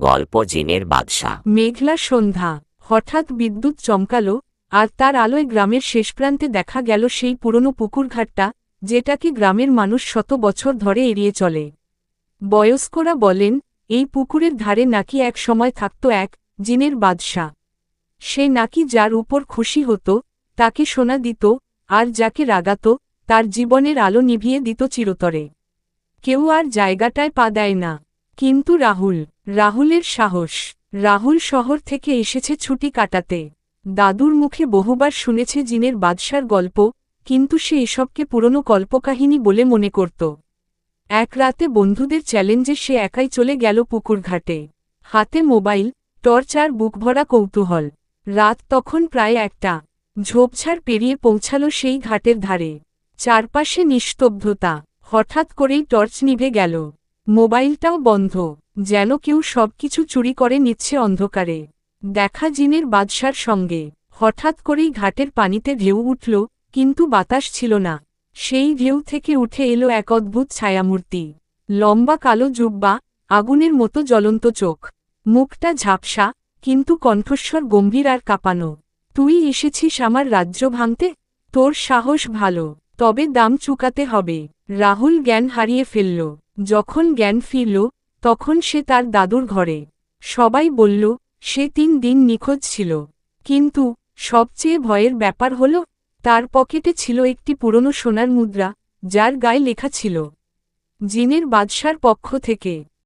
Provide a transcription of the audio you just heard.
গল্প জিনের বাদশা মেঘলা সন্ধ্যা। হঠাৎ বিদ্যুৎ চমকালো, আর তার আলোয় গ্রামের শেষ প্রান্তে দেখা গেল সেই পুরনো পুকুরঘাটটা যেটাকে গ্রামের মানুষ শত বছর ধরে এড়িয়ে চলে। বয়স্করা বলেন, এই পুকুরের ধারে নাকি এক সময় থাকত এক জিনের বাদশা সে নাকি যার উপর খুশি হতো, তাকে সোনা দিত, আর যাকে রাগাত, তার জীবনের আলো নিভিয়ে দিত চিরতরে। কেউ আর জায়গাটায় পা দেয় না। কিন্তু রাহুল, রাহুলের সাহস। রাহুল শহর থেকে এসেছে ছুটি কাটাতে। দাদুর মুখে বহুবার শুনেছে জিনের বাদশার গল্প, কিন্তু সে এসবকে পুরনো কল্পকাহিনী বলে মনে করত। এক রাতে বন্ধুদের চ্যালেঞ্জে সে একাই চলে গেল পুকুরঘাটে। হাতে মোবাইল, টর্চ আর বুকভরা কৌতূহল। রাত তখন প্রায় একটা। ঝোপঝাড় পেরিয়ে পৌঁছালো সেই ঘাটের ধারে। চারপাশে নিস্তব্ধতা। হঠাৎ করেই টর্চ নিভে গেল। মোবাইলটাও বন্ধ, যেন কেউ সবকিছু চুরি করে নিচ্ছে অন্ধকারে। দেখা জিনের বাদশার সঙ্গে। হঠাৎ করেই ঘাটের পানিতে ঢেউ উঠল, কিন্তু বাতাস ছিল না। সেই ঢেউ থেকে উঠে এলো এক অদ্ভুত ছায়ামূর্তি। লম্বা কালো জুব্বা, আগুনের মতো জ্বলন্ত চোখ। মুখটা ঝাপসা, কিন্তু কণ্ঠস্বর গম্ভীর আর কাঁপানো। তুই এসেছিস আমার রাজ্য ভাঙতে? তোর সাহস ভালো, তবে দাম চুকাতে হবে। রাহুল জ্ঞান হারিয়ে ফেলল। যখন জ্ঞান ফিরল, তখন সে তার দাদুর ঘরে। সবাই বলল, সে তিন দিন নিখোঁজ ছিল। কিন্তু সবচেয়ে ভয়ের ব্যাপার হল, তার পকেটে ছিল একটি পুরনো সোনার মুদ্রা, যার গায়ে লেখা ছিল, জিনের বাদশার পক্ষ থেকে।